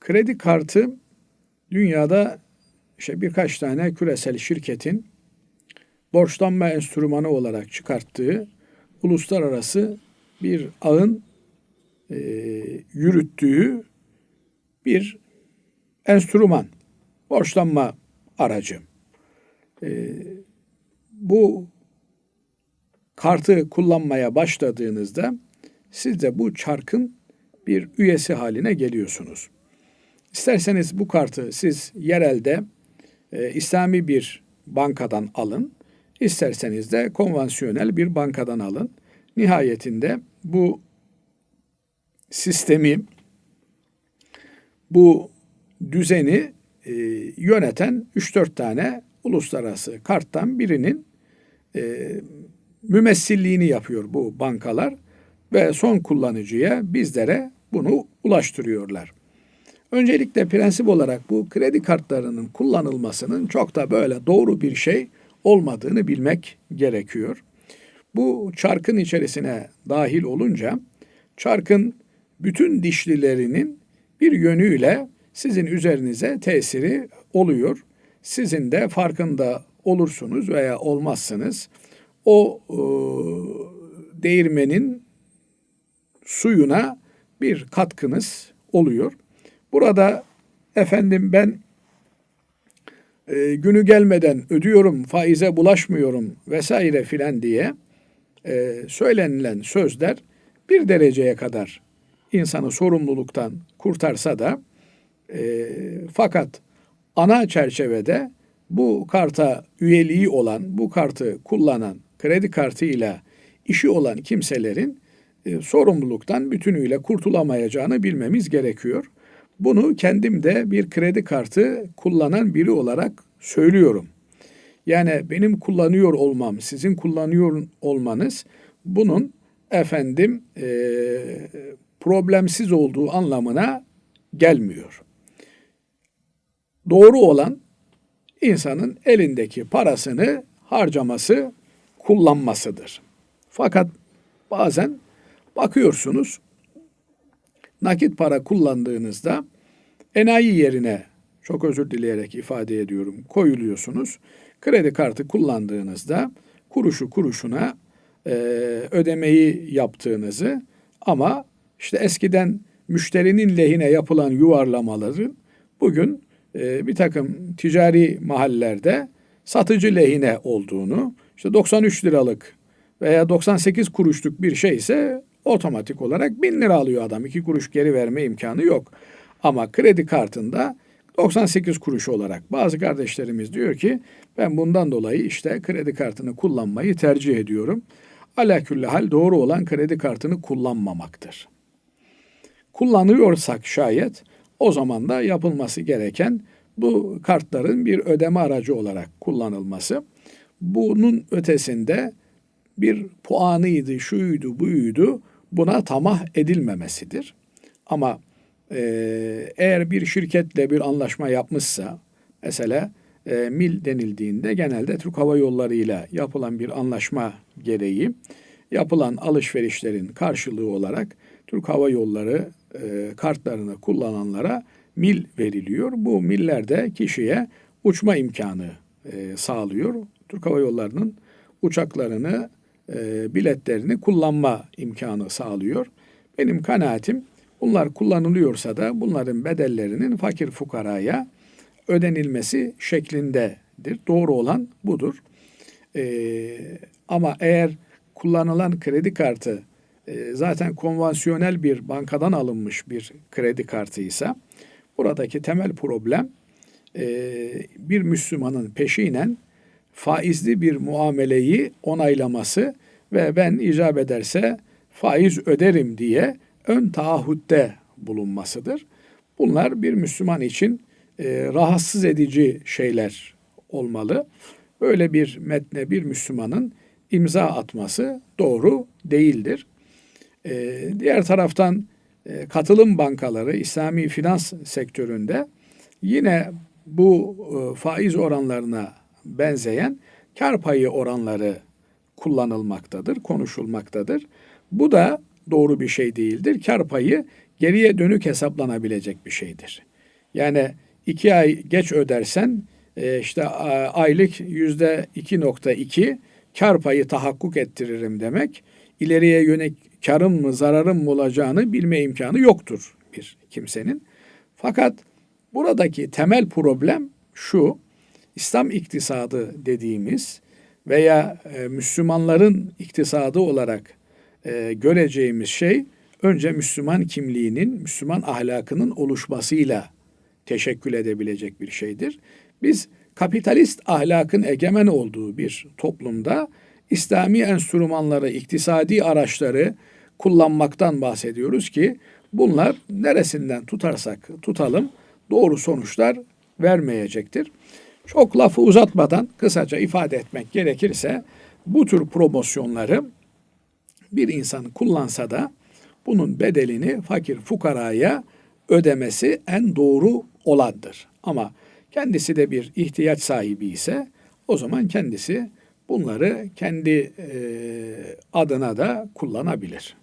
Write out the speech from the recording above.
kredi kartı dünyada işte birkaç tane küresel şirketin borçlanma enstrümanı olarak çıkarttığı uluslararası bir ağın e, yürüttüğü bir enstrüman, borçlanma aracı. E, bu kartı kullanmaya başladığınızda siz de bu çarkın bir üyesi haline geliyorsunuz. İsterseniz bu kartı siz yerelde e, İslami bir bankadan alın, isterseniz de konvansiyonel bir bankadan alın. Nihayetinde bu sistemi, bu düzeni e, yöneten 3-4 tane uluslararası karttan birinin e, mümessilliğini yapıyor bu bankalar ve son kullanıcıya bizlere bunu ulaştırıyorlar. Öncelikle prensip olarak bu kredi kartlarının kullanılmasının çok da böyle doğru bir şey olmadığını bilmek gerekiyor. Bu çarkın içerisine dahil olunca çarkın bütün dişlilerinin bir yönüyle sizin üzerinize tesiri oluyor. Sizin de farkında olursunuz veya olmazsınız. O e, değirmenin suyuna bir katkınız oluyor. Burada efendim ben e, günü gelmeden ödüyorum, faize bulaşmıyorum vesaire filan diye e, söylenilen sözler bir dereceye kadar insanı sorumluluktan kurtarsa da e, fakat ana çerçevede bu karta üyeliği olan, bu kartı kullanan, kredi kartıyla işi olan kimselerin e, sorumluluktan bütünüyle kurtulamayacağını bilmemiz gerekiyor. Bunu kendim de bir kredi kartı kullanan biri olarak söylüyorum. Yani benim kullanıyor olmam, sizin kullanıyor olmanız bunun efendim e, problemsiz olduğu anlamına gelmiyor. Doğru olan insanın elindeki parasını harcaması, kullanmasıdır. Fakat bazen bakıyorsunuz nakit para kullandığınızda enayi yerine çok özür dileyerek ifade ediyorum koyuluyorsunuz. Kredi kartı kullandığınızda kuruşu kuruşuna e, ödemeyi yaptığınızı ama işte eskiden müşterinin lehine yapılan yuvarlamaların bugün e, bir takım ticari mahallelerde satıcı lehine olduğunu, işte 93 liralık veya 98 kuruşluk bir şey ise otomatik olarak 1000 lira alıyor adam. 2 kuruş geri verme imkanı yok. Ama kredi kartında 98 kuruş olarak bazı kardeşlerimiz diyor ki ben bundan dolayı işte kredi kartını kullanmayı tercih ediyorum. Alakülle hal doğru olan kredi kartını kullanmamaktır. Kullanıyorsak şayet o zaman da yapılması gereken bu kartların bir ödeme aracı olarak kullanılması. Bunun ötesinde bir puanıydı, şuydu, buydu buna tamah edilmemesidir. Ama e, eğer bir şirketle bir anlaşma yapmışsa, mesela e, mil denildiğinde genelde Türk Hava Yolları ile yapılan bir anlaşma gereği yapılan alışverişlerin karşılığı olarak Türk Hava Yolları e, kartlarını kullananlara mil veriliyor. Bu miller de kişiye uçma imkanı e, sağlıyor. Türk Hava Yolları'nın uçaklarını, e, biletlerini kullanma imkanı sağlıyor. Benim kanaatim bunlar kullanılıyorsa da bunların bedellerinin fakir fukaraya ödenilmesi şeklindedir. Doğru olan budur. E, ama eğer kullanılan kredi kartı e, zaten konvansiyonel bir bankadan alınmış bir kredi kartıysa buradaki temel problem e, bir Müslümanın peşinen faizli bir muameleyi onaylaması ve ben icap ederse faiz öderim diye ön taahhütte bulunmasıdır. Bunlar bir Müslüman için e, rahatsız edici şeyler olmalı. Böyle bir metne bir Müslümanın imza atması doğru değildir. E, diğer taraftan e, katılım bankaları İslami finans sektöründe yine bu e, faiz oranlarına benzeyen kar payı oranları kullanılmaktadır, konuşulmaktadır. Bu da doğru bir şey değildir. Kar payı geriye dönük hesaplanabilecek bir şeydir. Yani iki ay geç ödersen e, işte aylık yüzde 2.2 kar payı tahakkuk ettiririm demek. İleriye yönelik karım mı zararım mı olacağını bilme imkanı yoktur bir kimsenin. Fakat buradaki temel problem şu. İslam iktisadı dediğimiz veya e, Müslümanların iktisadı olarak e, göreceğimiz şey önce Müslüman kimliğinin, Müslüman ahlakının oluşmasıyla teşekkül edebilecek bir şeydir. Biz kapitalist ahlakın egemen olduğu bir toplumda İslami enstrümanları, iktisadi araçları kullanmaktan bahsediyoruz ki bunlar neresinden tutarsak tutalım doğru sonuçlar vermeyecektir. Çok lafı uzatmadan kısaca ifade etmek gerekirse bu tür promosyonları bir insan kullansa da bunun bedelini fakir fukaraya ödemesi en doğru olandır. Ama kendisi de bir ihtiyaç sahibi ise o zaman kendisi bunları kendi eee, adına da kullanabilir.